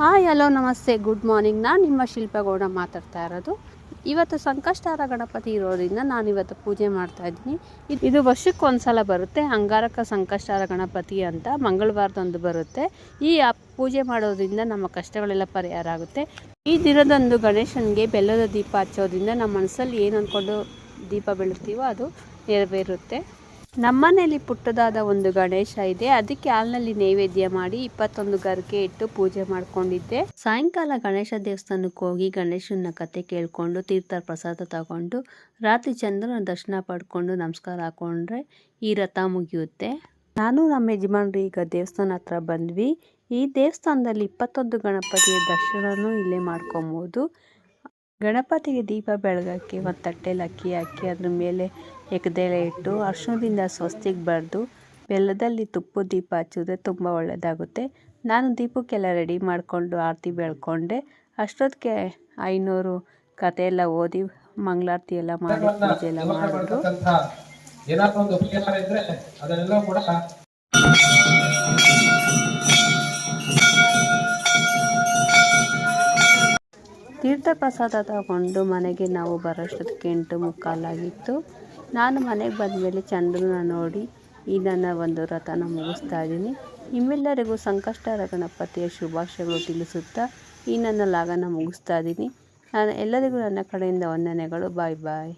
Hi, hello, ನಮಸ್ತೆ, good morning. ನಾನು ನಿಮ್ಮ ಶಿಲ್ಪಗೌಡ ಮಾತಾಡ್ತಾ ಇರೋದು. ಇವತ್ತು ಸಂಕಷ್ಟಾರ ಗಣಪತಿ ಇರೋದ್ರಿಂದ ನಾನು ಇವತ್ತು ಪೂಜೆ ಮಾಡ್ತಾ ಇದ್ದೀನಿ. ಇದು ವರ್ಷಕ್ಕೆ ಒಂದ್ಸಲ ಬರುತ್ತೆ. ಅಂಗಾರಕ ಸಂಕಷ್ಟಾರ ಗಣಪತಿ ಅಂತ ಮಂಗಳವಾರದಂದು ಬರುತ್ತೆ. ಈ ಪೂಜೆ ಮಾಡೋದ್ರಿಂದ ನಮ್ಮ ಕಷ್ಟಗಳೆಲ್ಲ ಪರಿಹಾರ ಆಗುತ್ತೆ. ಈ ದಿನದಂದು ಗಣೇಶನಿಗೆ ಬೆಲ್ಲದ ದೀಪ ಹಚ್ಚೋದ್ರಿಂದ ನಮ್ಮ ಮನಸ್ಸಲ್ಲಿ ಏನು ಅಂದ್ಕೊಂಡು ದೀಪ ಬೆಳಗ್ತೀವೋ ಅದು ನೆರವೇರುತ್ತೆ. ನಮ್ಮನೇಲಿ ಪುಟ್ಟದಾದ ಒಂದು ಗಣೇಶ ಇದೆ. ಅದಕ್ಕೆ ಹಾಲಿನಲ್ಲಿ ನೈವೇದ್ಯ ಮಾಡಿ ಇಪ್ಪತ್ತೊಂದು ಗರಿಕೆ ಇಟ್ಟು ಪೂಜೆ ಮಾಡ್ಕೊಂಡಿದ್ದೆ. ಸಾಯಂಕಾಲ ಗಣೇಶ ದೇವಸ್ಥಾನಕ್ಕೆ ಹೋಗಿ ಗಣೇಶನ ಕತೆ ಕೇಳಿಕೊಂಡು ತೀರ್ಥ ಪ್ರಸಾದ ತಗೊಂಡು ರಾತ್ರಿ ಚಂದ್ರನ ದರ್ಶನ ಪಡ್ಕೊಂಡು ನಮಸ್ಕಾರ ಹಾಕೊಂಡ್ರೆ ಈ ರಥ ಮುಗಿಯುತ್ತೆ. ನಾನು ನಮ್ಮ ಯಜಮಾನ್ರು ಈಗ ದೇವಸ್ಥಾನ ಹತ್ರ ಬಂದ್ವಿ. ಈ ದೇವಸ್ಥಾನದಲ್ಲಿ ಇಪ್ಪತ್ತೊಂದು ಗಣಪತಿಯ ದರ್ಶನನೂ ಇಲ್ಲೇ ಮಾಡ್ಕೊಬೋದು. ಗಣಪತಿಗೆ ದೀಪ ಬೆಳಗಕ್ಕೆ ಒಂದು ತಟ್ಟೆಲಿ ಅಕ್ಕಿ ಹಾಕಿ ಅದ್ರ ಮೇಲೆ ಎಕ್ದೆಲೆ ಇಟ್ಟು ಅರ್ಶಿಣದಿಂದ ಸ್ವಸ್ತಿಗೆ ಬರೆದು ಬೆಲ್ಲದಲ್ಲಿ ತುಪ್ಪ ದೀಪ ಹಚ್ಚಿದ್ರೆ ತುಂಬ ಒಳ್ಳೆಯದಾಗುತ್ತೆ ನಾನು ದೀಪಕ್ಕೆಲ್ಲ ರೆಡಿ ಮಾಡಿಕೊಂಡು ಆರತಿ ಬೆಳ್ಕೊಂಡೆ. ಅಷ್ಟೊತ್ತಿಗೆ ಐನೂರು ಕತೆ ಎಲ್ಲ ಓದಿ ಮಂಗಳಾರತಿ ಎಲ್ಲ ಮಾಡಿ ಪೂಜೆ ಎಲ್ಲ ಮಾಡಿದ್ರು. ಒಂದು ಅದನ್ನೆಲ್ಲ ಕೂಡ ತೀರ್ಥ ಪ್ರಸಾದ ತಗೊಂಡು ಮನೆಗೆ ನಾವು ಬರೋಷ್ಟೊತ್ತಿಗೆ ಎಂಟು ಮುಕ್ಕಾಲಾಗಿತ್ತು. ನಾನು ಮನೆಗೆ ಬಂದಮೇಲೆ ಚಂದ್ರನ ನೋಡಿ ಈ ನನ್ನ ಒಂದು ರಥನ ಮುಗಿಸ್ತಾ ಇದ್ದೀನಿ. ನಿಮ್ಮೆಲ್ಲರಿಗೂ ಸಂಕಷ್ಟಹರ ಗಣಪತಿಯ ಶುಭಾಶಯಗಳು ತಿಳಿಸುತ್ತಾ ಈ ನನ್ನ ಲಾಗನ ಮುಗಿಸ್ತಾ ಇದ್ದೀನಿ. ನಾನು ಎಲ್ಲರಿಗೂ ನನ್ನ ಕಡೆಯಿಂದ ವಂದನೆಗಳು. ಬಾಯ್ ಬಾಯ್.